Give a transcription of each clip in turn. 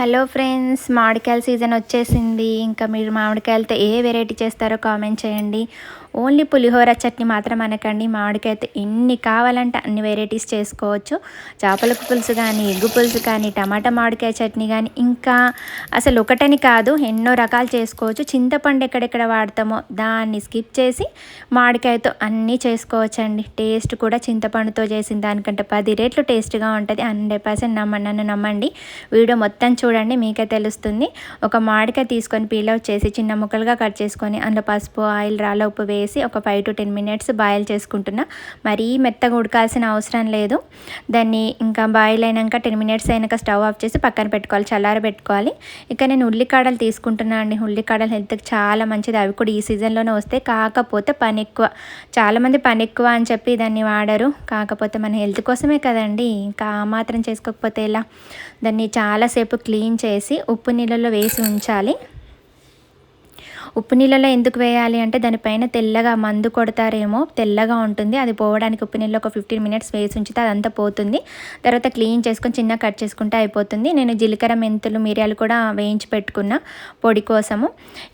Hello friends మామిడికాయల season వచ్చేసింది. ఇంకా మీరు మామిడికాయలతో ఏ వెరైటీ చేస్తారో కామెంట్ చేయండి. ఓన్లీ పులిహోర చట్నీ మాత్రం అనకండి. మామిడికాయతో ఎన్ని కావాలంటే అన్ని వెరైటీస్ చేసుకోవచ్చు. చేపల పులుసు కానీ ఎగ్గు పులుసు కానీ టమాటా మామిడికాయ చట్నీ కానీ ఇంకా అసలు ఒకటని కాదు ఎన్నో రకాలు చేసుకోవచ్చు. చింతపండు ఎక్కడెక్కడ వాడతామో దాన్ని స్కిప్ చేసి మామిడికాయతో అన్నీ చేసుకోవచ్చండి. టేస్ట్ కూడా చింతపండుతో చేసిన దానికంటే పది రేట్లు టేస్ట్గా ఉంటుంది. హండ్రెడ్ పర్సెంట్ నమ్మ నన్ను నమ్మండి. వీడియో మొత్తం చూడండి మీకే తెలుస్తుంది. ఒక మామిడికాయ తీసుకొని పీల్ అవుట్ చేసి చిన్న ముక్కలుగా కట్ చేసుకొని అందులో పసుపు ఆయిల్ రాళ్ళ ఉప్పు వేసి ఒక five to ten minutes boil చేసుకుంటున్నా. మరీ మెత్తగా ఉడకాల్సిన అవసరం లేదు. దాన్ని ఇంకా బాయిల్ అయినాక టెన్ మినిట్స్ అయినాక స్టవ్ ఆఫ్ చేసి పక్కన పెట్టుకోవాలి చల్లారి పెట్టుకోవాలి. ఇక నేను ఉల్లికాడలు తీసుకుంటున్నాను అండి. ఉల్లికాడలు హెల్త్కి చాలా మంచిది. అవి కూడా ఈ సీజన్లోనే వస్తాయి. కాకపోతే పని ఎక్కువ. చాలామంది పని ఎక్కువ అని చెప్పి దాన్ని వాడరు. కాకపోతే మన హెల్త్ కోసమే కదండి. ఇంకా ఆ మాత్రం చేసుకోకపోతే ఎలా? దాన్ని చాలాసేపు క్లీన్ చేసి ఉప్పు నీళ్ళలో వేసి ఉంచాలి. ఉప్పు నీళ్ళలో ఎందుకు వేయాలి అంటే దానిపైన తెల్లగా మందు కొడతారేమో తెల్లగా ఉంటుంది. అది పోవడానికి ఉప్పు నీళ్ళు ఒక ఫిఫ్టీన్ మినిట్స్ వేసి ఉంచితే అదంతా పోతుంది. తర్వాత క్లీన్ చేసుకొని చిన్న కట్ చేసుకుంటే అయిపోతుంది. నేను జీలకర్ర మెంతులు మిరియాలు కూడా వేయించి పెట్టుకున్న పొడి కోసము.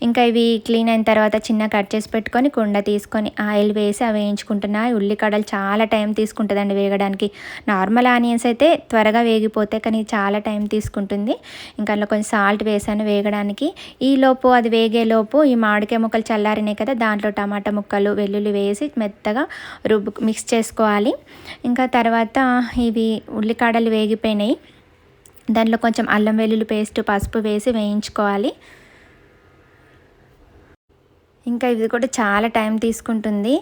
ఇంకా ఇవి క్లీన్ అయిన తర్వాత చిన్న కట్ చేసి పెట్టుకొని కుండ తీసుకొని ఆయిల్ వేసి అవి వేయించుకుంటున్నా ఉల్లికడలు చాలా టైం తీసుకుంటుందండి వేగడానికి. నార్మల్ ఆనియన్స్ అయితే త్వరగా వేగిపోతాయి కానీ చాలా టైం తీసుకుంటుంది. ఇంకా అందులో కొంచెం సాల్ట్ వేసాను వేగడానికి. ఈ లోపు అది వేగేలోపు ఈ మామిడికాయ ముక్కలు చల్లారినాయి కదా దాంట్లో టమాటా ముక్కలు వెల్లుల్లి వేసి మెత్తగా రుబ్బు మిక్స్ చేసుకోవాలి. ఇంకా తర్వాత ఇవి ఉల్లికాడలు వేగిపోయినాయి. దాంట్లో కొంచెం అల్లం వెల్లుల్లి పేస్ట్ పసుపు వేసి వేయించుకోవాలి. ఇంకా ఇది కూడా చాలా టైం తీసుకుంటుంది.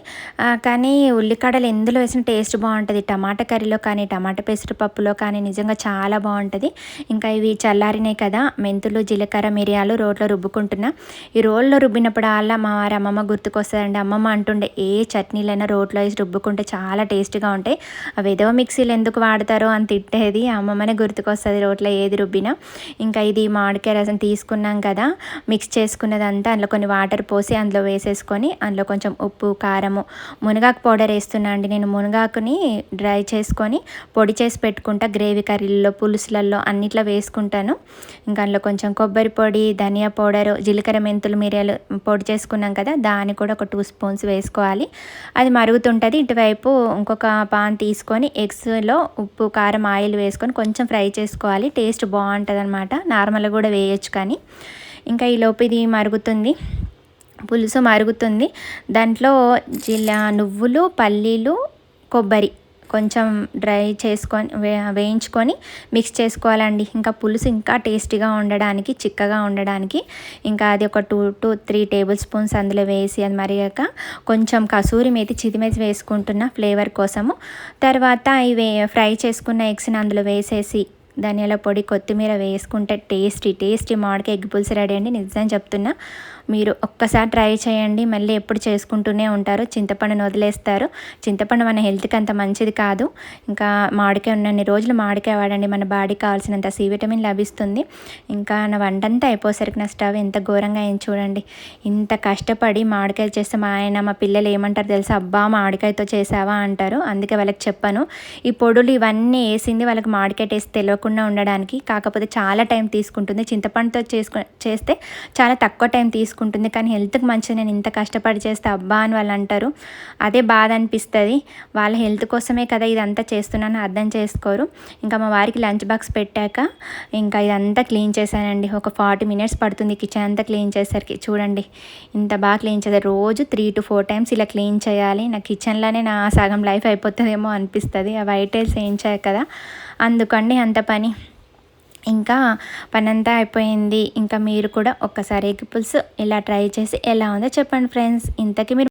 కానీ ఉల్లికాడలు ఎందులో వేసిన టేస్ట్ బాగుంటుంది. టమాటా కర్రీలో కానీ టమాటా పెసరపప్పులో కానీ నిజంగా చాలా బాగుంటుంది. ఇంకా ఇవి చల్లారినాయి కదా. మెంతులు జీలకర్ర మిరియాలు రోట్లో రుబ్బుకుంటున్నా. ఈ రోల్లో రుబ్బినప్పుడు అలా మా వారి అమ్మమ్మ గుర్తుకొస్తుందండి. అమ్మమ్మ అంటుండే ఏ చట్నీలైనా రోట్లో వేసి రుబ్బుకుంటే చాలా టేస్ట్గా ఉంటాయి. అవి ఏదో మిక్సీలు ఎందుకు వాడతారో అని తిట్టేది అమ్మమ్మనే గుర్తుకొస్తుంది రోట్లో ఏది రుబ్బినా. ఇంకా ఇది మామిడికాయ రసం తీసుకున్నాం కదా. మిక్స్ చేసుకున్నదంతా అందులో కొన్ని వాటర్ పోసి అందులో అందులో వేసేసుకొని అందులో కొంచెం ఉప్పు కారము మునగాకు పౌడర్ వేస్తున్నా అండి నేను. మునగాకుని డ్రై చేసుకొని పొడి చేసి పెట్టుకుంటా. గ్రేవీ కర్రీల్లో పులుసులలో అన్నిట్లో వేసుకుంటాను. ఇంకా అందులో కొంచెం కొబ్బరి పొడి ధనియా పౌడర్ జీలకర్ర మెంతులు మిరియాలు పొడి చేసుకున్నాం కదా దాన్ని కూడా ఒక టూ స్పూన్స్ వేసుకోవాలి. అది మరుగుతుంటుంది. ఇటువైపు ఇంకొక పాన్ తీసుకొని ఎగ్స్లో ఉప్పు కారం ఆయిల్ వేసుకొని కొంచెం ఫ్రై చేసుకోవాలి. టేస్ట్ బాగుంటుంది అనమాట నార్మల్గా కూడా వేయచ్చు కానీ. ఇంకా ఈ లోపు ఇది మరుగుతుంది. పులుసు మరుగుతుంది. దాంట్లో జిల్లా నువ్వులు పల్లీలు కొబ్బరి కొంచెం డ్రై చేసుకొని వే వేయించుకొని మిక్స్ చేసుకోవాలండి. ఇంకా పులుసు ఇంకా టేస్టీగా ఉండడానికి చిక్కగా ఉండడానికి. ఇంకా అది ఒక two to three tablespoons అందులో వేసి అది మరిగాక కొంచెం కసూరి మేతి చితిమేతి వేసుకుంటున్న ఫ్లేవర్ కోసము. తర్వాత ఇవి ఫ్రై చేసుకున్న ఎగ్స్ని అందులో వేసేసి ధనియాల పొడి కొత్తిమీర వేసుకుంటే టేస్టీ టేస్టీ మామిడికాయ ఎగ్ పులుసు రెడీ అండి. నిజం చెప్తున్నా మీరు ఒక్కసారి ట్రై చేయండి. మళ్ళీ ఎప్పుడు చేసుకుంటూనే ఉంటారు. చింతపండును వదిలేస్తారు. చింతపండు మన హెల్త్కి అంత మంచిది కాదు. ఇంకా మామిడికాయ ఉన్నన్ని రోజులు మామిడికాయ వాడండి. మన బాడీకి కావాల్సినంత సి విటమిన్ లభిస్తుంది. ఇంకా నా వంటంతా అయిపోసరికి నా స్టవ్ ఎంత ఘోరంగా అయింది చూడండి. ఇంత కష్టపడి మామిడికాయలు చేస్తే మా ఆయన మా పిల్లలు ఏమంటారు తెలుసా? అబ్బా మామిడికాయతో చేసావా? అంటారు. అందుకే వాళ్ళకి చెప్పాను. ఈ పొడులు ఇవన్నీ వేసింది వాళ్ళకి మామిడికాయ టేస్ట్ తెలియకుండా ఉండడానికి కాకపోతే చాలా టైం తీసుకుంటుంది. చింతపండుతో చేసుకు చేస్తే చాలా తక్కువ టైం తీసుకుంటుంది. కానీ హెల్త్కి మంచిది నేను ఇంత కష్టపడి చేస్తే అబ్బా అని వాళ్ళు అంటారు. అదే బాధ అనిపిస్తుంది. వాళ్ళ హెల్త్ కోసమే కదా ఇదంతా చేస్తున్నాను అర్థం చేసుకోరు. ఇంకా మా వారికి లంచ్ బాక్స్ పెట్టాక ఇంకా ఇదంతా క్లీన్ చేశానండి. ఒక ఫార్టీ మినిట్స్ పడుతుంది కిచెన్ అంతా క్లీన్ చేసరికి చూడండి ఇంత బాగా క్లీన్ చేస్తారు రోజు త్రీ టు ఫోర్ టైమ్స్ ఇలా క్లీన్ చేయాలి. నా కిచెన్లోనే నా సగం లైఫ్ అయిపోతుందేమో అనిపిస్తుంది. ఆ వైట్ టైల్స్ వేయించాయి కదా. అందుకండి అంత పని ఇంకా పనంతా అయిపోయింది. ఇంకా మీరు కూడా ఒక్కసారి ఎగ్ పులుసు ఇలా ట్రై చేసి ఎలా ఉందో చెప్పండి ఫ్రెండ్స్. ఇంతకీ మీరు